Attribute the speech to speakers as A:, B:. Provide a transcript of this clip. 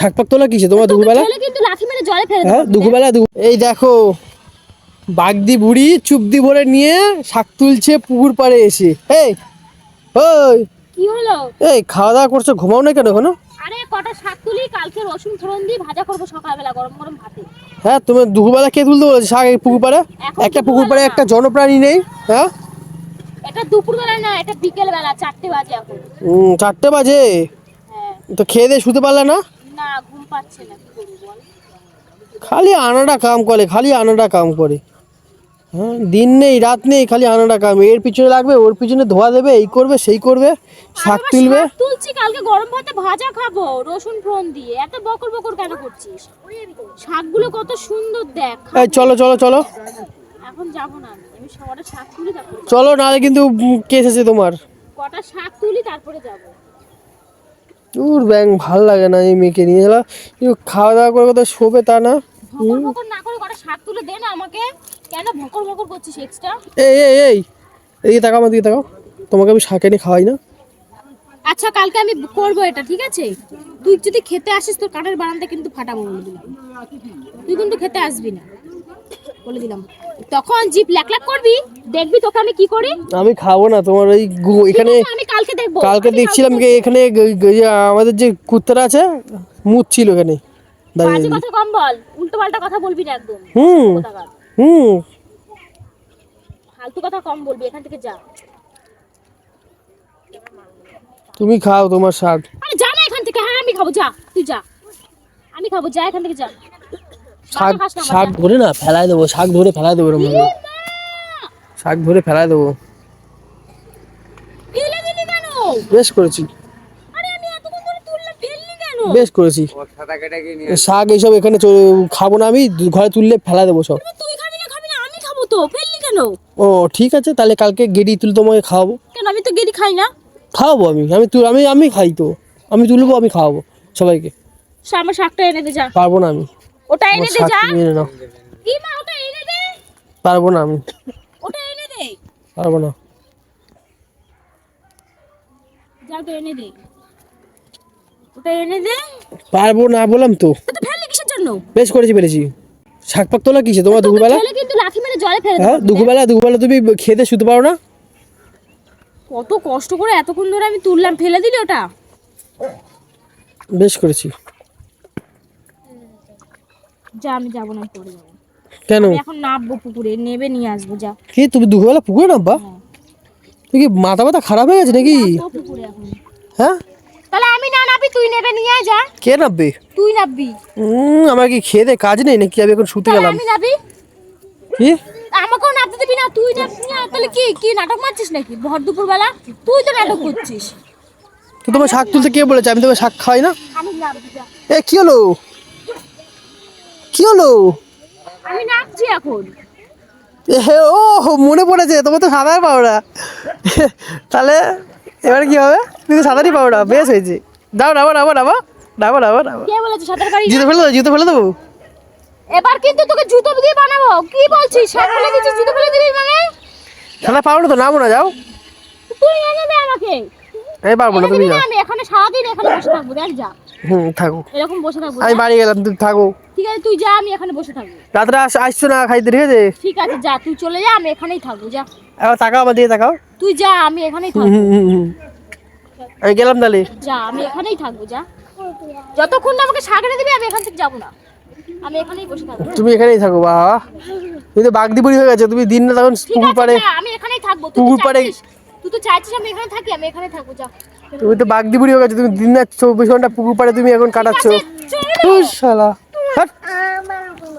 A: শাক পাক তোলা কিসে? তোমার দুপুরবেলা? হ্যাঁ দুপুরবেলা এই দেখো বাগদি বুড়ি চুপদি ভরে নিয়ে শাক তুলছে পুকুর পাড়ে এসে। এই ওই।
B: কি হলো?
A: এই খাওয়া দাওয়া করছ ঘুমাও না কেন এখনও?
B: আরে কটা শাক তুলি কালকে রসুন ফোড়ন দিয়ে ভাজা করব সকালবেলা গরম গরম ভাতে।
A: হ্যাঁ তুমি দুপুরবেলা কে তুলতে বলেছে শাক এই পুকুর পাড়ে? একটা পুকুর পাড়ে একটা জনপ্রাণী নেই হ্যাঁ?
B: এটা দুপুরবেলা না এটা বিকেল বেলা চারটে বাজে এখন।
A: উম, চারটে বাজে?
B: হ্যাঁ।
A: তো খেয়ে দিয়ে শুতে পারলে না?
B: পাচ্ছে না
A: খালি আনাটা কাম করে খালি আনাটা কাম করে। হ্যাঁ দিন নেই রাত নেই খালি আনাটা কাম। এর পিছনে লাগবে ওর পিছনে ধোয়া দেবে এই করবে সেই করবে শাক তুলবে।
B: তুলছি কালকে গরম ভাতে ভাজা খাব রসুন ফোড়ন দিয়ে। এত বকর বকর কেন করছিস? শাকগুলো কত সুন্দর দেখ
A: এই চলো চলো চলো।
B: এখন যাব না আমি। সবাটা শাক তুলি তারপরে
A: চলো নাহলে কিন্তু কেস আছে তোমার।
B: কটা শাক তুলি তারপরে যাব।
A: দূর ব্যাং ভালো লাগে না এই মেয়েকে নিয়ে। এলা কিন্তু খাওয়া দাওয়া করে কোথাও শোবে তা না। এই এই এই এদিকে তাকাও আমার দিকে তাকাও। তোমাকে আমি শাক এনে খাওয়াই না।
B: আচ্ছা কালকে আমি করব এটা ঠিক আছে? তুই যদি খেতে আসিস তোর কাঠের বারান্দা কিন্তু ফাটাবো বলে দিলাম। তুই কিন্তু খেতে আসবি না। বলে দিলাম। তখন জিপ ল্যাক ল্যাক করবি দেখবি তোকে আমি কি করি?
A: আমি খাব না তোমার ওই এখানে
B: আমি কালকে দেখব।
A: কালকে দেখছিলাম যে এখানে আমাদের যে কুত্তারা আছে মুখ ছিল এখানে।
B: বাজে কথা কম বল উল্টো পাল্টা কথা বলবি না একদম।
A: হুম হুম।
B: ফালতু কথা কম বলবি এখান থেকে যা।
A: তুমি খাও তোমার শাক
B: আরে যা না এখান থেকে হ্যাঁ আমি খাব যা তুই যা। আমি খাব যা এখান থেকে যা।
A: শাক শাক ধরে না ফেলায় দেবো শাক ধরে ফেলায় দেবো এরকম ভাবে। শাক ধরে ফেলায় দেবো।
B: ফেলে দিলি কেন?
A: বেশ করেছি।
B: আরে আমি এতক্ষণ ধরে তুললাম ফেললি কেন?
A: বেশ করেছি। শাক এইসব এখানে চ- খাব না আমি ঘরে তুললে ফেলা দেবো সব।
B: তুই খাবি না খাবি না আমি খাব কেন?
A: ও ঠিক আছে তাহলে কালকে গেড়ি তুলে তোমাকে খাওয়াবো।
B: কেন আমি তো গেরি খাই না।
A: খাওয়াবো আমি আমি তুল আমি আমি খাই তো। আমি তুলবো আমি খাওয়াবো সবাইকে।
B: আমার শাকটা এনে দে যা।
A: পারব না আমি।
B: ওটা এনে দে যা। কি মা ওটা এনে দে।
A: পারব না আমি।
B: ওটা এনে দে।
A: পারব না।
B: যা তো এনে দে। ওটা এনে দে।
A: পারব না বললাম তো।
B: তো ফেললি কিসের জন্য?
A: বেশ করেছি পেরেছি শাক পাক তোলা কিসে? তোমার দুপুরবেলা?
B: ফেলে কিন্তু লাঠি মেরে জলে ফেলে
A: হ্যাঁ দুপুরবেলা দুপুরবেলা তুমি খেতে শুতে পারো না?
B: কত কষ্ট করে এতক্ষণ ধরে আমি তুললাম ফেলে দিলি ওটা?
A: বেশ করেছি।
B: যা আমি যাব না যাব।
A: কেন?
B: এখন নামবো পুকুরে নেবে নিয়ে আসব যা।
A: কি তুমি দুপুরবেলা পুকুরে নামবা? তুই কি মাথা মাথা খারাপ হয়ে গেছে নাকি?
B: পুকুরে এখন।
A: হ্যাঁ?
B: তাহলে আমি না নাবি তুই নেবে নিয়ে যা।
A: কে নামবে?
B: তুই নাববি
A: উম, আমার কি খেয়ে দে কাজ নেই নাকি? আমি এখন শুতে গেলাম।
B: আমি নাবি
A: কি?
B: আমাকেও নাবতে দিবি না তুই নাববি না তাহলে কি কি নাটক মারছিস নাকি? ভর তুই তো নাটক করছিস।
A: তো তোমার শাক তুলতে কে বলেছে? আমি তোমার শাক খাই না?
B: আমি নাববি
A: এ কি হলো? কি হলো?
B: আমি নাচছি এখন।
A: এ, ও মনে পড়েছে তোমার তো সাঁতার পাও না তাহলে এবার কি হবে? তুমি তো সাঁতারই পাও না বেশ হয়েছে। দাও নাবো নাবো
B: কে বলেছে সাঁতার কারি
A: জুতো ফেলে দেবো জুতো ফেলে দেবো।
B: এবার কিন্তু তোকে জুতো দিয়ে বানাবো। কি বলছিস? শাক ফেলে দিচ্ছিস জুতো ফেলে দিবি মানে?
A: সাঁতার পাও না তো নামো না যাও।
B: তুই এনে দে আমাকে।
A: আমি পারব না তুমি যাও
B: আমি এখানে সারাদিন এখানে বসে থাকব দেখ যা।
A: হুম থাকো।
B: এরকম বসে থাকব
A: আমি বাড়ি গেলাম তুমি থাকো।
B: তুই যা আমি এখানে বসে থাকব।
A: রাত্রে আসছো না খাইতে ঠিক আছে
B: ঠিক আছে যা তুই চলে যা আমি এখানেই থাকব যা।
A: এবার তাকাও আমার দিকে তাকাও।
B: তুই যা আমি এখানেই থাকব।
A: আমি গেলাম তাহলে।
B: যা আমি এখানেই থাকব যা। যতক্ষণ না আমাকে এনে দিবি আমি এখান থেকে যাব না। আমি এখানেই বসে থাকব।
A: তুমি এখানেই থাকো বাবা। তুমি তো বাগদি বুড়ি হয়ে গেছে তুমি দিন না তখন পুকুর পাড়ে
B: আমি এখানেই থাকব।
A: পুকুর পাড়ে-
B: তুই তো চাইছিস আমি এখানে থাকি আমি এখানে থাকব যা।
A: তুমি তো বাগদি বুড়ি হয়ে গেছে তুমি দিন না চব্বিশ ঘণ্টা পুকুর পাড়ে তুমি এখন কাটাচ্ছ। শালা।